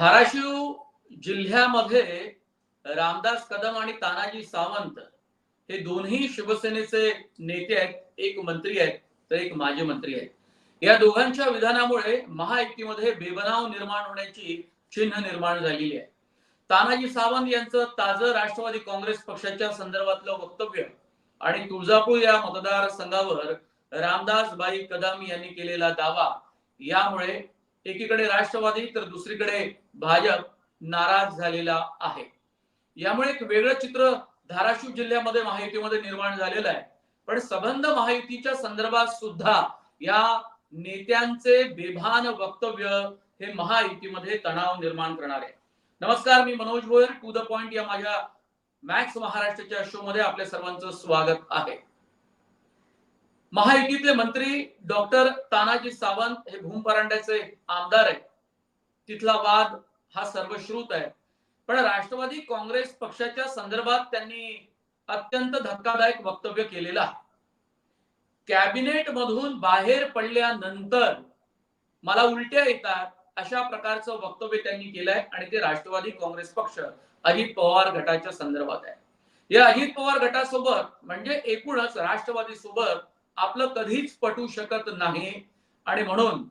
धाराशिव जिल्ह्यामध्ये रामदास कदम आणि तानाजी सावंत हे दोन्ही शिवसेनेचे नेते आहेत एक मंत्री आहेत तर एक माजी मंत्री आहेत. या दोघांच्या विधानामुळे महायुतीमध्ये बेबनाव निर्माण होण्याची चिन्ह निर्माण झालेली आहे. तानाजी सावंत यांचं ताजं राष्ट्रवादी काँग्रेस पक्षाच्या संदर्भातलं वक्तव्य आणि तुळजापूर या मतदारसंघावर रामदासबाई कदम यांनी केलेला दावा यामुळे एकीकडे राष्ट्रवादी तर दुसरीकडे भाजप नाराज झालेला आहे. यामुळे एक वेगळं चित्र धाराशिव जिल्ह्यामध्ये महायुतीमध्ये निर्माण झालेलं आहे. पण सबंध महायुतीच्या संदर्भात सुद्धा या नेत्यांचे बेभान वक्तव्य हे महायुतीमध्ये तणाव निर्माण करणार. आहे नमस्कार मी Manoj Bhoyar to the point या माझ्या मॅक्स महाराष्ट्राच्या शो मध्ये आपल्या सर्वांचं स्वागत आहे. महायुतीतले मंत्री डॉक्टर तानाजी सावंत हे भूम परांड्याचे आमदार आहेत. तिथला वाद हा सर्वश्रुत आहे. पण राष्ट्रवादी काँग्रेस पक्षाच्या संदर्भात त्यांनी अत्यंत धक्कादायक वक्तव्य केलेलं आहे. कॅबिनेट मधून बाहेर पडल्यानंतर मला उलट्या येतात अशा प्रकारचं वक्तव्य त्यांनी केलंय आणि ते राष्ट्रवादी काँग्रेस पक्ष अजित पवार गटाच्या संदर्भात आहे. या अजित पवार गटासोबत म्हणजे एकूणच राष्ट्रवादी सोबत आपलं कधीच पटू शकत नाही. आणि म्हणून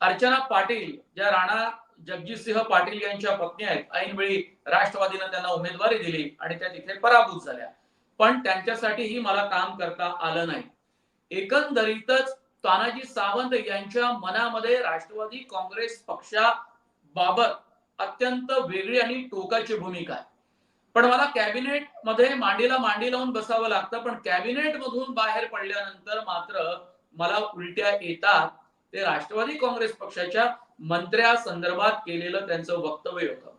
अर्चना पाटील ज्या राणा जगजितसिंह पाटील यांच्या पत्नी आहेत ऐनवेळी राष्ट्रवादीनं त्यांना उमेदवारी दिली आणि त्या तिथे पराभूत झाल्या. पण त्यांच्यासाठीही मला काम करता आलं नाही. एकंदरीतच तानाजी सावंत यांच्या मनामध्ये राष्ट्रवादी काँग्रेस पक्षाबाबत अत्यंत वेगळी आणि टोकाची भूमिका आहे. पण मला कॅबिनेटमध्ये मांडीला मांडी लावून बसावं लागतं पण कॅबिनेट मधून बाहेर पडल्यानंतर मात्र मला उलट्या येतात. ते राष्ट्रवादी काँग्रेस पक्षाच्या मंत्र्या संदर्भात केलेलं त्यांचं वक्तव्य होतं.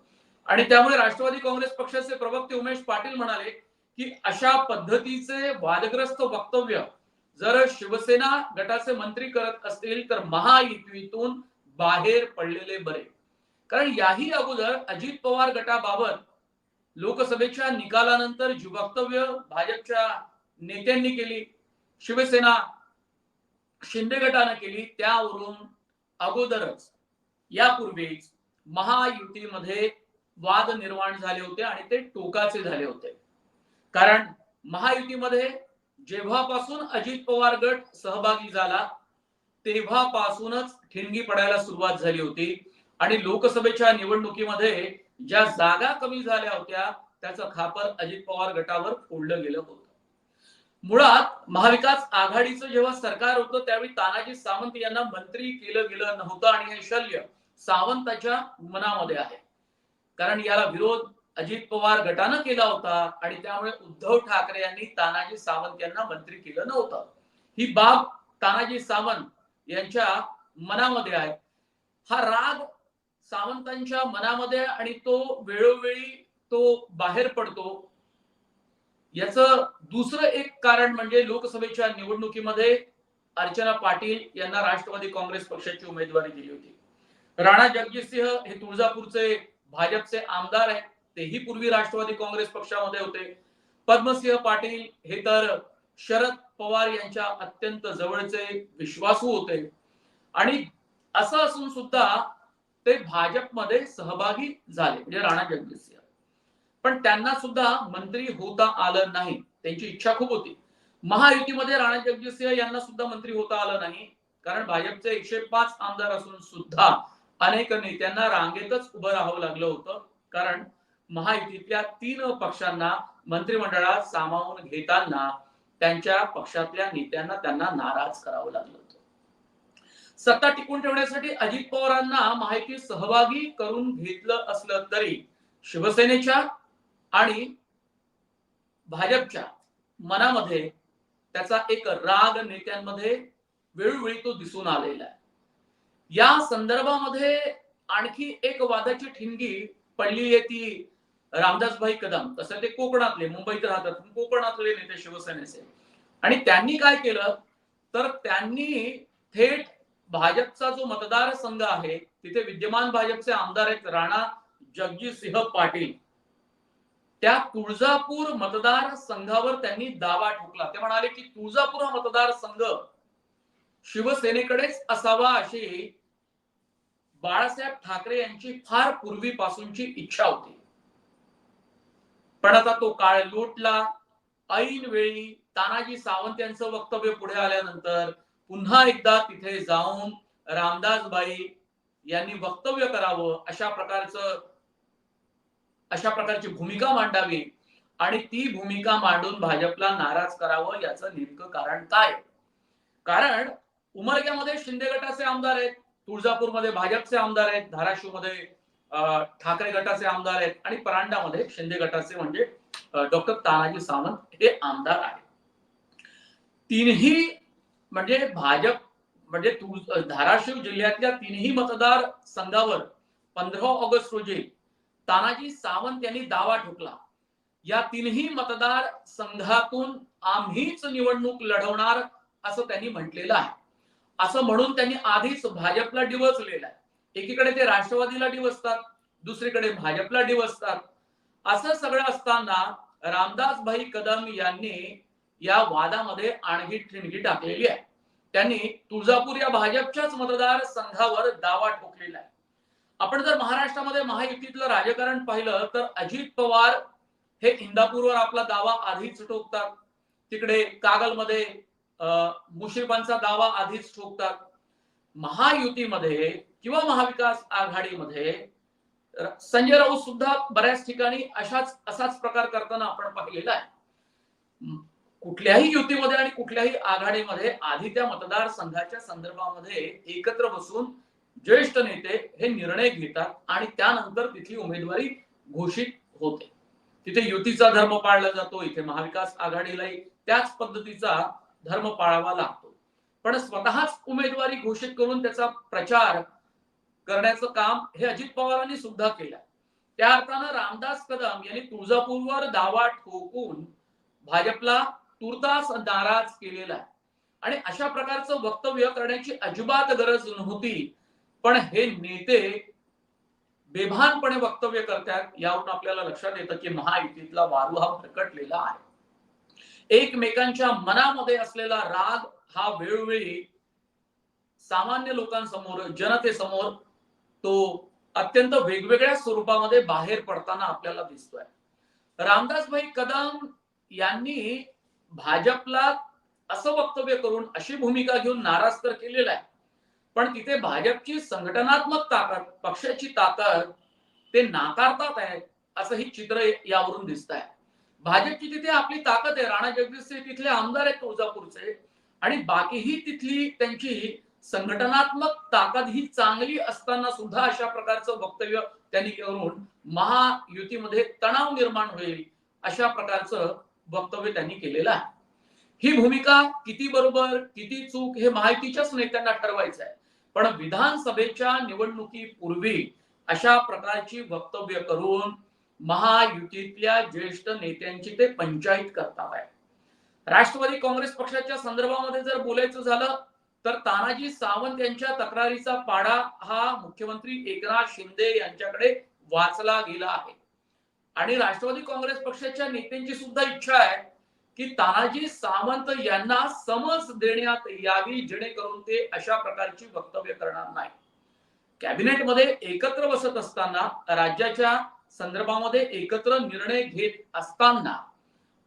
आणि त्यामुळे राष्ट्रवादी काँग्रेस पक्षाचे प्रवक्ते उमेश पाटील म्हणाले की अशा पद्धतीचे वादग्रस्त वक्तव्य जर शिवसेना गटाचे मंत्री करत असतील तर महायुतीतून बाहेर पडलेले बरे. कारण याही अगोदर अजित पवार गटाबाबत लोकसभेच्या निकालानंतर जी वक्तव्य भाजपच्या नेत्यांनी केली शिवसेना शिंदे गटानं केली त्यावरून अगोदरच यापूर्वीच महायुतीमध्ये वाद निर्माण झाले होते आणि ते टोकाचे झाले होते. कारण महायुतीमध्ये जेव्हापासून अजित पवार गट सहभागी झाला तेव्हापासूनच ठिणगी पडायला सुरुवात झाली होती. आणि लोकसभेच्या निवडणुकीमध्ये ज्या जागा कमी झाल्या होत्या त्याचं खापर अजित पवार गटावर फोडलं गेलं होतं. मुळात महाविकास आघाडीचं जेव्हा सरकार होतं त्यावेळी तानाजी सावंत यांना मंत्री केलं गेलं नव्हतं आणि हे शल्य सावंताच्या मनामध्ये आहे. कारण याला विरोध अजित पवार गटानं केला होता आणि त्यामुळे उद्धव ठाकरे यांनी तानाजी सावंत यांना मंत्री केलं नव्हतं. ही बाब तानाजी सावंत यांच्या मनामध्ये आहे. हा राग सावंतांच्या मनामध्ये आणि तो वेळोवेळी तो बाहेर पडतो. याच दुसरं एक कारण म्हणजे लोकसभेच्या निवडणुकीमध्ये अर्चना पाटील यांना राष्ट्रवादी काँग्रेस पक्षाची उमेदवारी दिली होती. राणा जगजितसिंह हे तुळजापूरचे भाजपचे आमदार आहेत. तेही पूर्वी राष्ट्रवादी काँग्रेस पक्षामध्ये होते. पद्मसिंह पाटील हे तर शरद पवार यांच्या अत्यंत जवळचे विश्वासू होते. आणि असं असून सुद्धा ते भाजपमध्ये सहभागी झाले म्हणजे राणा जगजितसिंह पण त्यांना सुद्धा मंत्री होता आलं नाही त्यांची इच्छा खूप होती. महायुतीमध्ये राणा जगजितसिंह यांना सुद्धा मंत्री होता आलं नाही कारण भाजपचे एकशे पाच आमदार असून सुद्धा अनेक नेत्यांना रांगेतच उभं राहावं लागलं होतं कारण महायुतीतल्या तीन पक्षांना मंत्रिमंडळात सामावून घेताना त्यांच्या पक्षातल्या नेत्यांना त्यांना नाराज करावं लागलं. सत्ता टिकून ठेवण्यासाठी अजित पवारांना माहिती सहभागी करून घेतलं असलं तरी शिवसेनेच्या आणि भाजपच्या मनामध्ये त्याचा एक राग नेत्यांमध्ये वेळोवेळी तो दिसून आलेला आहे. या संदर्भामध्ये आणखी एक वादाची ठिणगी पडली आहे ती रामदासभाई कदम तसं ते कोकणातले मुंबईत राहतात कोकणातले नेते शिवसेनेचे. आणि त्यांनी काय केलं? तर त्यांनी थेट भाजपचा जो मतदारसंघ आहे तिथे विद्यमान भाजपचे आमदार आहेत राणा जगजितसिंह पाटील. त्या तुळजापूर मतदारसंघावर त्यांनी दावा ठोकला. ते म्हणाले की तुळजापूर हा मतदारसंघ शिवसेनेकडेच असावा अशी बाळासाहेब ठाकरे यांची फार पूर्वीपासूनची इच्छा होती. पण आता तो काळ लोटला. ऐन वेळी तानाजी सावंत यांचं वक्तव्य पुढे आल्यानंतर पुन्हा एकदा तिथे जाऊन रामदासबाई यांनी वक्तव्य करावं अशा प्रकारचं अशा प्रकारची भूमिका मांडावी आणि ती भूमिका मांडून भाजपला नाराज करावं याचं नेमकं कारण काय? कारण उमरग्यामध्ये शिंदे गटाचे आमदार आहेत तुळजापूरमध्ये भाजपचे आमदार आहेत धाराशिवमध्ये अं, ठाकरे गटाचे आमदार आहेत आणि परांडामध्ये शिंदे गटाचे म्हणजे डॉक्टर तानाजी सावंत हे आमदार आहेत. तीनही म्हणजे भाजप म्हणजे तुळ- धाराशिव जिल्ह्यातल्या तीनही मतदार संघावर पंधरा ऑगस्ट रोजी तानाजी सावंत यांनी दावा ठोकला. या तीनही मतदार संघातून आम्हीच निवडणूक लढवणार असं त्यांनी म्हटलेलं आहे. असं म्हणून त्यांनी आधीच भाजपला डिवचलेलं आहे. एकीकडे ते राष्ट्रवादीला डिवचतात दुसरीकडे भाजपला डिवचतात. असं सगळं असताना रामदास भाई कदम यांनी या वादामध्ये आणखी ठिणगी टाकलेली आहे. त्यांनी तुळजापूर या भाजपच्याच मतदार संघावर दावा ठोकलेला आहे. आपण जर महाराष्ट्रामध्ये महायुतीतलं राजकारण पाहिलं तर अजित पवार हे इंदापूरवर आपला दावा आधीच ठोकतात. तिकडे कागलमध्ये अं, मुश्रीफांचा दावा आधीच ठोकतात. महायुतीमध्ये किंवा महाविकास आघाडीमध्ये संजय राऊत सुद्धा बऱ्याच ठिकाणी अशाच असाच प्रकार करताना आपण पाहिलेला आहे. कुठल्याही युतीमध्ये आणि कुठल्याही आघाडीमध्ये आधी त्या मतदारसंघाच्या संदर्भामध्ये एकत्र बसून ज्येष्ठ नेते हे निर्णय घेतात आणि त्यानंतर तिथली उमेदवारी घोषित होते. तिथे युतीचा धर्म पाळला जातो इथे महाविकास आघाडीलाही त्याच पद्धतीचा धर्म पाळावा लागतो. पण स्वतःच उमेदवारी घोषित करून त्याचा प्रचार करण्याचं काम हे अजित पवारांनी सुद्धा केलं. त्या अर्थानं रामदास कदम यांनी तुळजापूरवर दावा ठोकून भाजपला तुर्तास नाराज केलेला आहे. आणि अशा प्रकारचं वक्तव्य करण्याची अजिबात गरज नव्हती. पण हे नेते बेभानपणे वक्तव्य करतात यावरून आपल्याला लक्षात येतं की महायुतीतला वारू हा भरकटलेला आहे. एकमेकांच्या मनामध्ये असलेला राग हा वेळोवेळी सामान्य लोकांसमोर जनतेसमोर तो अत्यंत वेगवेगळ्या स्वरूपामध्ये बाहेर पडताना आपल्याला दिसतोय. रामदासभाई कदम यांनी भाजपला असं वक्तव्य करून अशी भूमिका घेऊन नाराज तर केलेला आहे. पण तिथे भाजपची संघटनात्मक ताकद पक्षाची ताकद ते नाकारतात आहे असं ही चित्र यावरून दिसत आहे भाजपची तिथे आपली ताकद आहे राणा जगदीशचे तिथले आमदार आहेत तुळजापूरचे. आणि बाकीही तिथली त्यांची संघटनात्मक ताकद ही चांगली असताना सुद्धा अशा प्रकारचं वक्तव्य त्यांनी करून महायुतीमध्ये तणाव निर्माण होईल अशा प्रकारचं वक्तव्य त्यांनी केलेलं आहे. ही भूमिका किती बरोबर किती चूक हे माहितीच्याच नेत्यांना ठरवायचं आहे. पण विधानसभेच्या निवडणुकीपूर्वी अशा प्रकारची वक्तव्य करून महायुतीतल्या ज्येष्ठ नेत्यांची ते पंचायत करतात आहे राष्ट्रवादी काँग्रेस पक्षाच्या संदर्भामध्ये जर बोलायचं झालं तर तानाजी सावंत यांच्या तक्रारीचा पाडा हा मुख्यमंत्री एकनाथ शिंदे यांच्याकडे वाचला गेला आहे. आणि राष्ट्रवादी काँग्रेस पक्षाच्या नेत्यांची सुद्धा इच्छा आहे की तानाजी सावंत यांना समज देण्यात यावी जेणेकरून ते अशा प्रकारची वक्तव्य करणार नाही कॅबिनेटमध्ये एकत्र बसत असताना राज्याच्या संदर्भामध्ये एकत्र निर्णय घेत असताना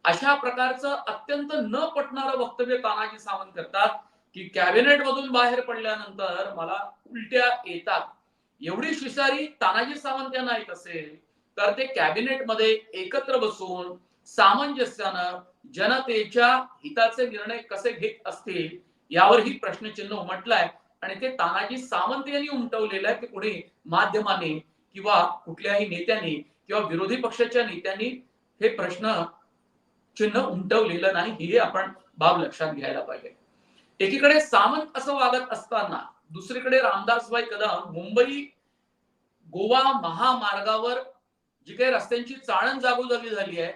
अशा प्रकारचं अत्यंत न पटणारं वक्तव्य तानाजी सावंत करतात की कॅबिनेट मधून बाहेर पडल्यानंतर मला उलट्या येतात. एवढी शिसारी तानाजी सावंत यांना येत असेल तर ते कॅबिनेटमध्ये एकत्र बसून सामंजस्यानं जनतेच्या हिताचे निर्णय कसे घेत असतील यावरही प्रश्नचिन्ह उमटलाय. आणि ते तानाजी सावंत यांनी उमटवलेलं आहे की कुणी? माध्यमांनी किंवा कुठल्याही नेत्यांनी किंवा विरोधी पक्षाच्या नेत्यांनी हे प्रश्न चिन्ह उमटवलेलं नाही ही आपण बाब लक्षात घ्यायला पाहिजे. एकीकडे सावंत असं वागत असताना दुसरीकडे रामदासबाई कदम मुंबई गोवा महामार्गावर जी काही रस्त्यांची चाळण जागोजागी झाली आहे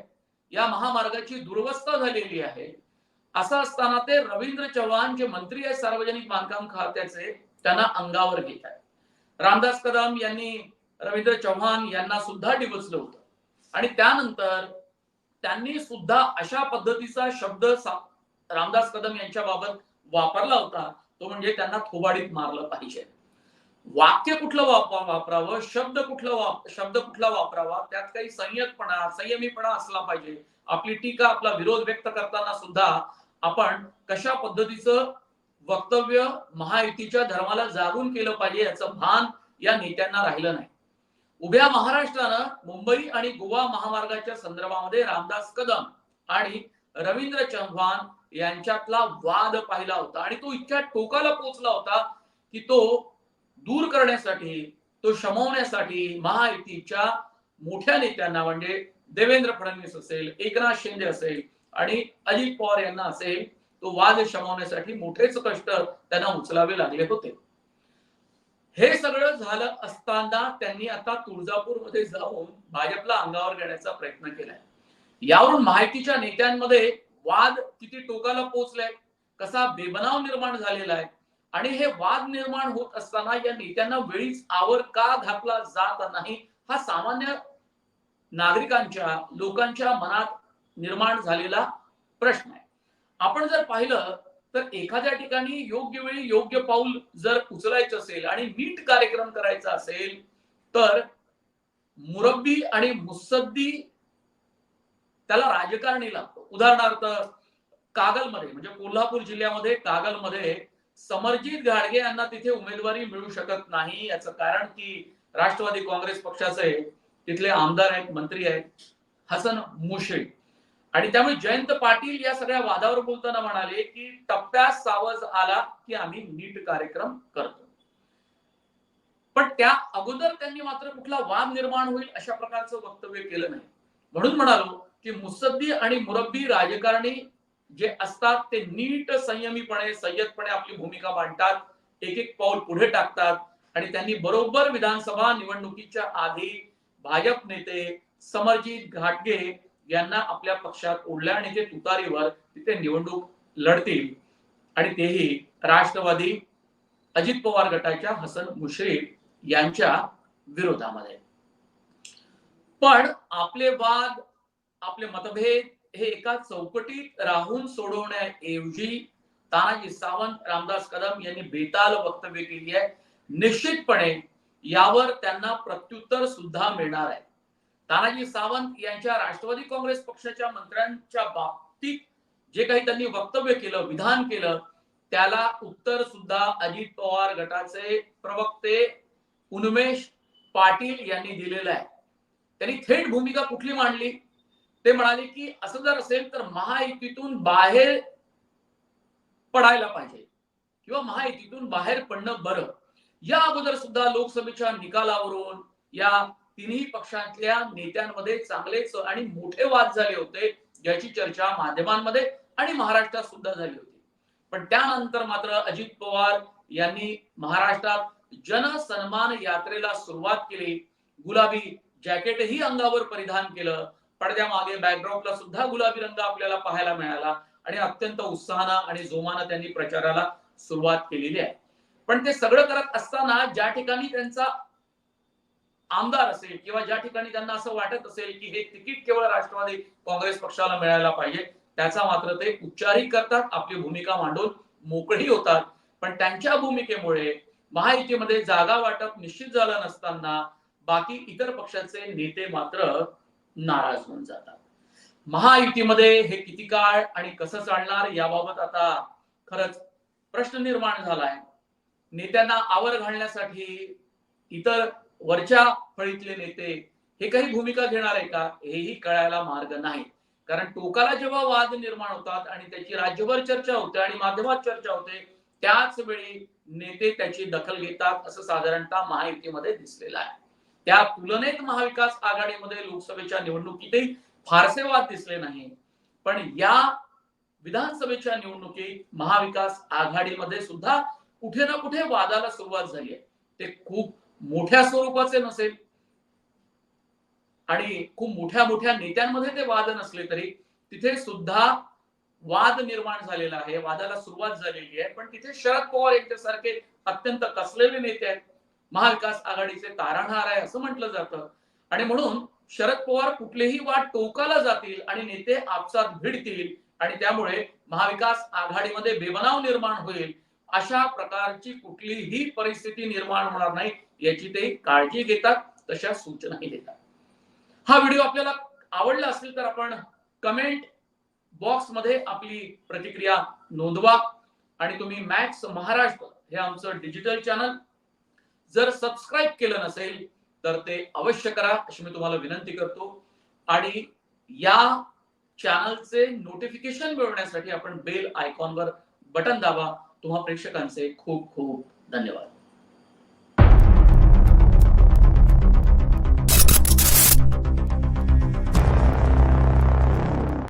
या महामार्गाची दुरवस्था झालेली आहे. असं असताना ते रवींद्र चव्हाण जे मंत्री आहेत सार्वजनिक बांधकाम खात्याचे त्यांना अंगावर घेत आहेत. रामदास कदम यांनी रवींद्र चव्हाण यांना सुद्धा डिवचलं होतं. आणि त्यानंतर त्यांनी सुद्धा अशा पद्धतीचा शब्द सा- रामदास कदम यांच्या बाबत वापरला होता तो म्हणजे त्यांना थोबाडीत मारलं पाहिजे. वाक्य कुठलं वाप- वापरावं? शब्द कुठलं वाप शब्द कुठला वापरावा? त्यात काही संयतपणा संयमीपणा असला पाहिजे. आपली टीका आपला विरोध व्यक्त करताना सुद्धा आपण कशा पद्धतीचं वक्तव्य महायुतीच्या धर्माला जागून केलं पाहिजे याचं भान या नेत्यांना राहिलं नाही. उभ्या महाराष्ट्रानं मुंबई आणि गोवा महामार्गाच्या संदर्भामध्ये रामदास कदम आणि रवींद्र चव्हाण यांच्यातला वाद पाहिला होता. आणि तो इतक्या टोकाला पोहोचला होता की तो दूर करण्यासाठी तो शमवण्यासाठी महायुतीच्या मोठ्या नेत्यांना म्हणजे देवेंद्र फडणवीस असेल एकनाथ शिंदे असेल आणि अजित पवार यांना असेल तो वाद शमवण्यासाठी मोठेच कष्ट त्यांना उचलावे लागले होते. हे सगळं झालं असताना त्यांनी आता तुळजापूरमध्ये जाऊन भाजपला अंगावर घेण्याचा प्रयत्न केलाय. यावरून माहितीच्या नेत्यांमध्ये वाद किती टोकाला पोहोचलाय कसा बेबनाव निर्माण झालेला आहे आणि हे वाद निर्माण होत असताना या नेत्यांना वेळीच आवर का घातला जात नाही हा सामान्य नागरिकांच्या लोकांच्या मनात निर्माण झालेला प्रश्न आहे. आपण जर पाहिलं तर एखाद्या ठिकाणी योग्य वेळी योग्य पाऊल जर उचलायचं असेल आणि नीट कार्यक्रम करायचा असेल तर मुरब्बी आणि मुसद्दी त्याला राजकारणी लागतो. उदाहरणार्थ कागलमध्ये म्हणजे कोल्हापूर जिल्ह्यामध्ये कागलमध्ये समरजित घाडगे यांना तिथे उमेदवारी मिळू शकत नाही याचं कारण की राष्ट्रवादी काँग्रेस पक्षाचे तिथले आमदार आहेत मंत्री आहेत हसन मुश्रीफ. आणि त्यामुळे जयंत पाटील या सगळ्या वादावर बोलताना म्हणाले की टप्प्यात सावज आला की आम्ही नीट कार्यक्रम करतो. पण त्या अगोदर त्यांनी मात्र कुठला वाद निर्माण होईल अशा प्रकारचं वक्तव्य केलं नाही. म्हणून म्हणालो की मुसद्दी आणि मुरब्बी राजकारणी जे असतात ते नीट संयमीपणे संयतपणे आपली भूमिका मांडतात एक एक पाऊल पुढे टाकतात आणि त्यांनी बरोबर विधानसभा निवडणुकीच्या आधी भाजप नेते समरजित घाटगे यांना आपल्या पक्षात ओढल्या आणि ते तुतारीवर तिथे निवडणूक लढतील. आणि तेही राष्ट्रवादी अजित पवार गटाच्या हसन मुश्रीफ यांच्या विरोधामध्ये. पण आपले वाद आपले मतभेद हे एका चौकटीत राहून सोडवण्याऐवजी तानाजी सावंत रामदास कदम यांनी बेताल वक्तव्य केली आहे. निश्चितपणे यावर त्यांना प्रत्युत्तर सुद्धा मिळणार आहे. तानाजी सावंत यांच्या राष्ट्रवादी काँग्रेस पक्षाच्या मंत्र्यांच्या बाबतीत जे काही त्यांनी वक्तव्य केलं विधान केलं त्याला उत्तर सुद्धा अजित पवार गटाचे प्रवक्ते उन्मेष पाटील यांनी दिलेलं आहे. त्यांनी थेट भूमिका कुठली मांडली? ते म्हणाले की असं जर असेल तर महायुतीतून बाहेर पडायला पाहिजे. किंवा महायुतीतून बाहेर पडणं बरं. या अगोदर सुद्धा लोकसभेच्या निकालावरून या तिन्ही पक्षातल्या नेत्यांमध्ये चांगलेच आणि मोठे वाद झाले होते ज्याची चर्चा माध्यमांमध्ये आणि महाराष्ट्रात सुद्धा झाली होती. पण त्यानंतर मात्र अजित पवार यांनी महाराष्ट्रात जनसन्मान यात्रेला सुरुवात केली. गुलाबी जॅकेटही अंगावर परिधान केलं. पडद्यामागे बॅकग्राऊंडला सुद्धा गुलाबी रंग आपल्याला पाहायला मिळाला आणि अत्यंत उत्साहानं आणि जोमानं त्यांनी प्रचाराला सुरुवात केलेली आहे. पण ते सगळं करत असताना ज्या ठिकाणी त्यांचा आमदार असेल किंवा ज्या ठिकाणी त्यांना असं वाटत असेल की हे तिकीट केवळ राष्ट्रवादी काँग्रेस पक्षाला मिळायला पाहिजे त्याचा मात्र ते उच्चारी करतात आपली भूमिका मांडून मोकळी होतात. पण त्यांच्या भूमिकेमुळे महायुतीमध्ये जागा वाटप निश्चित झालं नसताना बाकी इतर पक्षाचे नेते मात्र नाराज होऊन जातात. महायुतीमध्ये हे किती काळ आणि कसं चालणार याबाबत आता खरंच प्रश्न निर्माण झालाय. नेत्यांना आवर घालण्यासाठी इतर वरच्या फळीतले नेते हे काही भूमिका घेणार आहे का हेही कळायला मार्ग नाही. कारण टोकाला जेव्हा वाद निर्माण होतात आणि त्याची राज्यभर चर्चा होते आणि माध्यमात चर्चा होते त्याच वेळी नेते त्याची दखल घेतात असं साधारणतः महायुतीमध्ये दिसलेलं आहे. त्या तुलनेत महाविकास आघाडीमध्ये लोकसभेच्या निवडणुकीतही फारसे वाद दिसले नाही पण या विधानसभेच्या निवडणुकीत महाविकास आघाडीमध्ये सुद्धा कुठे ना कुठे वादाला सुरुवात झाली आहे. ते खूप मोठ्या स्वरूपाचे नसेल. आणि खूप मोठ्या मोठ्या नेत्यांमध्ये ते वाद नसले तरी तिथे सुद्धा वाद निर्माण झालेला आहे. वादाला सुरुवात झालेली आहे. पण तिथे शरद पवार यांच्यासारखे अत्यंत कसलेले नेते आहेत. महाविकास आघाडीचे तारणहार आहे असं म्हटलं जातं. आणि म्हणून शरद पवार कुठलेही वाट टोकाला जातील आणि नेते आपसात भिडतील आणि त्यामुळे महाविकास आघाडीमध्ये बेबनाव निर्माण होईल अशा प्रकारची कुठलीही परिस्थिती निर्माण होणार नाही याची ते काळजी घेतात तशा सूचनाही देतात. हा व्हिडिओ आपल्याला आवडला असेल तर आपण कमेंट बॉक्समध्ये आपली प्रतिक्रिया नोंदवा आणि तुम्ही मॅक्स महाराष्ट्र हे आमचं डिजिटल चॅनल जर सबस्क्राईब केलं नसेल तर ते अवश्य करा. अशी मी तुम्हाला विनंती करतो. आणि या चॅनलचे नोटिफिकेशन मिळवण्यासाठी आपण बेल आयकॉनवर बटन दाबा. तुम्हा प्रेक्षकांचे खूप खूप धन्यवाद.